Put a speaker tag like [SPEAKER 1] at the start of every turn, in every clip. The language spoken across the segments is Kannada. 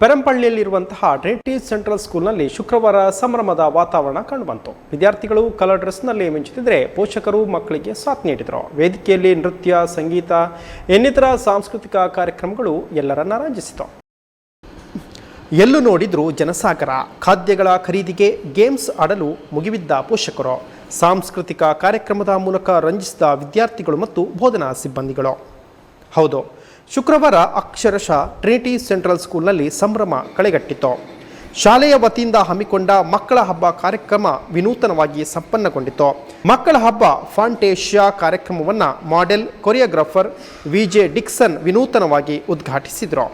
[SPEAKER 1] ಪೆರಂಪಳ್ಳಿಯಲ್ಲಿರುವಂತಹ ಟ್ರಿನಿಟಿ ಸೆಂಟ್ರಲ್ ಸ್ಕೂಲ್ನಲ್ಲಿ ಶುಕ್ರವಾರ ಸಂಭ್ರಮದ ವಾತಾವರಣ ಕಂಡುಬಂತು. ವಿದ್ಯಾರ್ಥಿಗಳು ಕಲರ್ ಡ್ರೆಸ್ನಲ್ಲಿ ಮಿಂಚುತ್ತಿದ್ದರೆ ಪೋಷಕರು ಮಕ್ಕಳಿಗೆ ಸಾಥ್ ನೀಡಿದರು. ವೇದಿಕೆಯಲ್ಲಿ ನೃತ್ಯ, ಸಂಗೀತ, ಇನ್ನಿತರ ಸಾಂಸ್ಕೃತಿಕ ಕಾರ್ಯಕ್ರಮಗಳು ಎಲ್ಲರನ್ನ ರಂಜಿಸಿತು. ಎಲ್ಲೂ ನೋಡಿದ್ರು ಜನಸಾಗರ, ಖಾದ್ಯಗಳ ಖರೀದಿಗೆ ಗೇಮ್ಸ್ ಆಡಲು ಮುಗಿಬಿದ್ದ ಪೋಷಕರು. ಸಾಂಸ್ಕೃತಿಕ ಕಾರ್ಯಕ್ರಮದ ಮೂಲಕ ರಂಜಿಸಿದ ವಿದ್ಯಾರ್ಥಿಗಳು ಮತ್ತು ಬೋಧನಾ ಸಿಬ್ಬಂದಿಗಳು. ಹೌದು ಶುಕ್ರವಾರ ಅಕ್ಷರಶಃ ಟ್ರಿನಿಟಿ ಸೆಂಟ್ರಲ್ ಸ್ಕೂಲ್ನಲ್ಲಿ ಸಂಭ್ರಮ ಕಳೆಗಟ್ಟಿತು. ಶಾಲೆಯ ವತಿಯಿಂದ ಹಮ್ಮಿಕೊಂಡ ಮಕ್ಕಳ ಹಬ್ಬ ಕಾರ್ಯಕ್ರಮ ವಿನೂತನವಾಗಿ ಸಂಪನ್ನಗೊಂಡಿತು. ಮಕ್ಕಳ ಹಬ್ಬ ಫಾಂಟೇಶಿಯಾ ಕಾರ್ಯಕ್ರಮವನ್ನು model, choreographer V J Dixon ವಿನೂತನವಾಗಿ ಉದ್ಘಾಟಿಸಿದರು.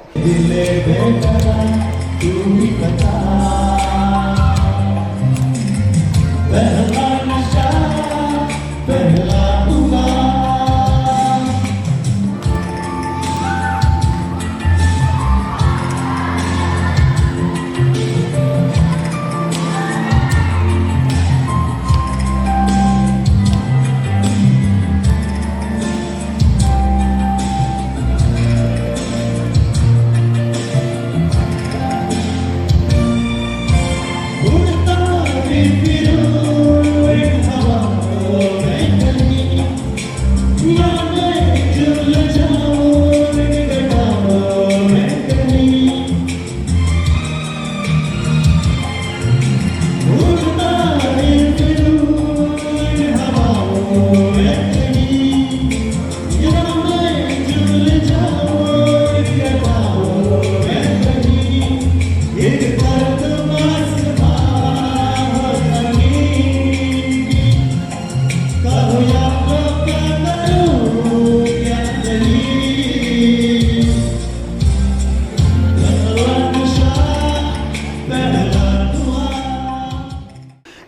[SPEAKER 1] amor é.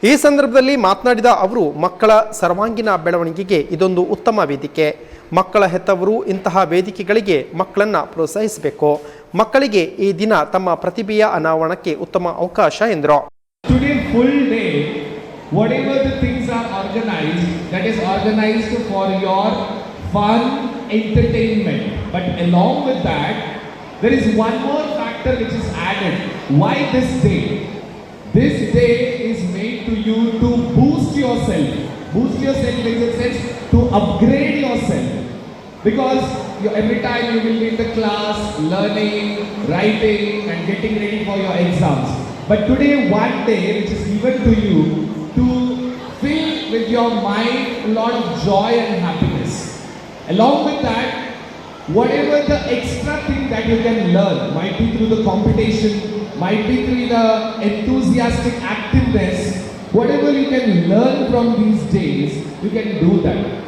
[SPEAKER 1] ಈ ಸಂದರ್ಭದಲ್ಲಿ ಮಾತನಾಡಿದ ಅವರು, ಮಕ್ಕಳ ಸರ್ವಾಂಗೀಣ ಬೆಳವಣಿಗೆಗೆ ಇದೊಂದು ಉತ್ತಮ ವೇದಿಕೆ. ಮಕ್ಕಳ ಹೆತ್ತವರು ಇಂತಹ ವೇದಿಕೆಗಳಿಗೆ ಮಕ್ಕಳನ್ನು ಪ್ರೋತ್ಸಾಹಿಸಬೇಕು. ಮಕ್ಕಳಿಗೆ ಈ ದಿನ ತಮ್ಮ ಪ್ರತಿಭೆಯ ಅನಾವರಣಕ್ಕೆ ಉತ್ತಮ ಅವಕಾಶ ಎಂದರು.
[SPEAKER 2] This day is made to you to boost yourself. Boost yourself in the to upgrade yourself. Because you, every time you will be in the class, learning, writing, and getting ready for your exams. But today, one day which is given to you to fill with your mind a lot of joy and happiness. Along with that, whatever the extra thing that you can learn, might be through the competition, might be through the enthusiastic activeness, whatever you can learn from these days, you can do that.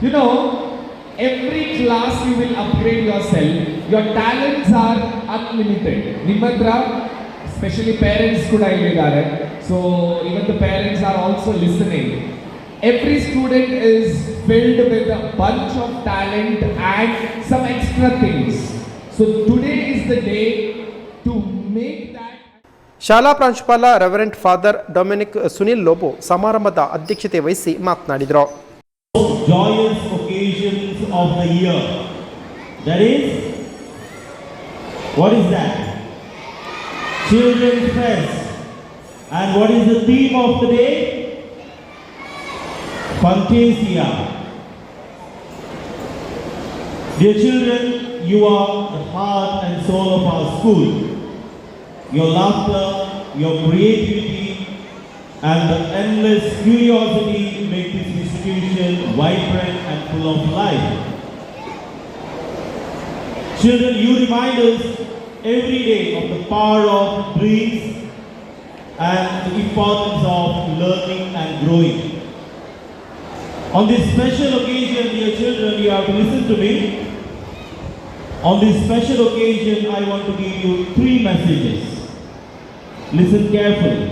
[SPEAKER 2] You know, every class you will upgrade yourself. Your talents are unlimited. Nimadra, especially parents could I So even the parents are also listening. Every student is filled with a bunch of talent and some extra things. So today is the day make that
[SPEAKER 1] ಶಾಲಾ ಪ್ರಾಂಶುಪಾಲ reverend father Dominic Sunil Lobo ಸಮಾರಂಭದ ಅಧ್ಯಕ್ಷತೆ ವಹಿಸಿ ಮಾತನಾಡಿದರು.
[SPEAKER 3] Dear children, you are the heart and soul of our school. Your laughter, your creativity, and the endless curiosity make this institution vibrant and full of life. Children, you remind us every day of the power of dreams and the importance of learning and growing. On this special occasion, dear children, you have to listen to me. On this special occasion, I want to give you three messages. Listen carefully.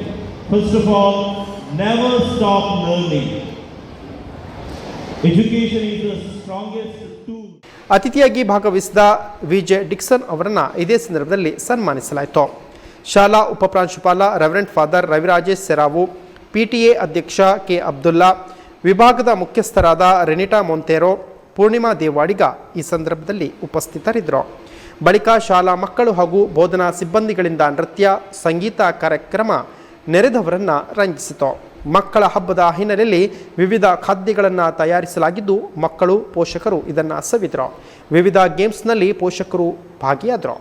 [SPEAKER 3] First of all, never stop learning. Education is the strongest tool.
[SPEAKER 1] ಅತಿಥಿಯಾಗಿ ಭಾಗವಹಿಸಿದ ವಿ ಜೆ ಡಿಕ್ಸನ್ ಅವರನ್ನು ಇದೇ ಸಂದರ್ಭದಲ್ಲಿ ಸನ್ಮಾನಿಸಲಾಯಿತು ಶಾಲಾ ಉಪಪ್ರಾಂಶುಪಾಲ reverend father Ravirajesh Serao PTA ಅಧ್ಯಕ್ಷ ಕೆ ಅಬ್ದುಲ್ಲಾ ವಿಭಾಗದ ಮುಖ್ಯಸ್ಥರಾದ ರೆನಿಟಾ ಮೊಂತೇರೋ ಪೂರ್ಣಿಮಾ ದೇವಾಡಿಗ ಈ ಸಂದರ್ಭದಲ್ಲಿ ಉಪಸ್ಥಿತರಿದ್ದರು ಬಳಿಕ ಶಾಲಾ ಮಕ್ಕಳು ಹಾಗೂ ಬೋಧನಾ ಸಿಬ್ಬಂದಿಗಳಿಂದ ನೃತ್ಯ, ಸಂಗೀತ ಕಾರ್ಯಕ್ರಮ ನೆರೆದವರನ್ನು ರಂಜಿಸಿತು. ಮಕ್ಕಳ ಹಬ್ಬದ ಹಿನ್ನೆಲೆಯಲ್ಲಿ ವಿವಿಧ ಖಾದ್ಯಗಳನ್ನು ತಯಾರಿಸಲಾಗಿದ್ದು ಮಕ್ಕಳು, ಪೋಷಕರು ಇದನ್ನು ಸವಿದರು. ವಿವಿಧ ಗೇಮ್ಸ್ನಲ್ಲಿ ಪೋಷಕರು ಭಾಗಿಯಾದರು.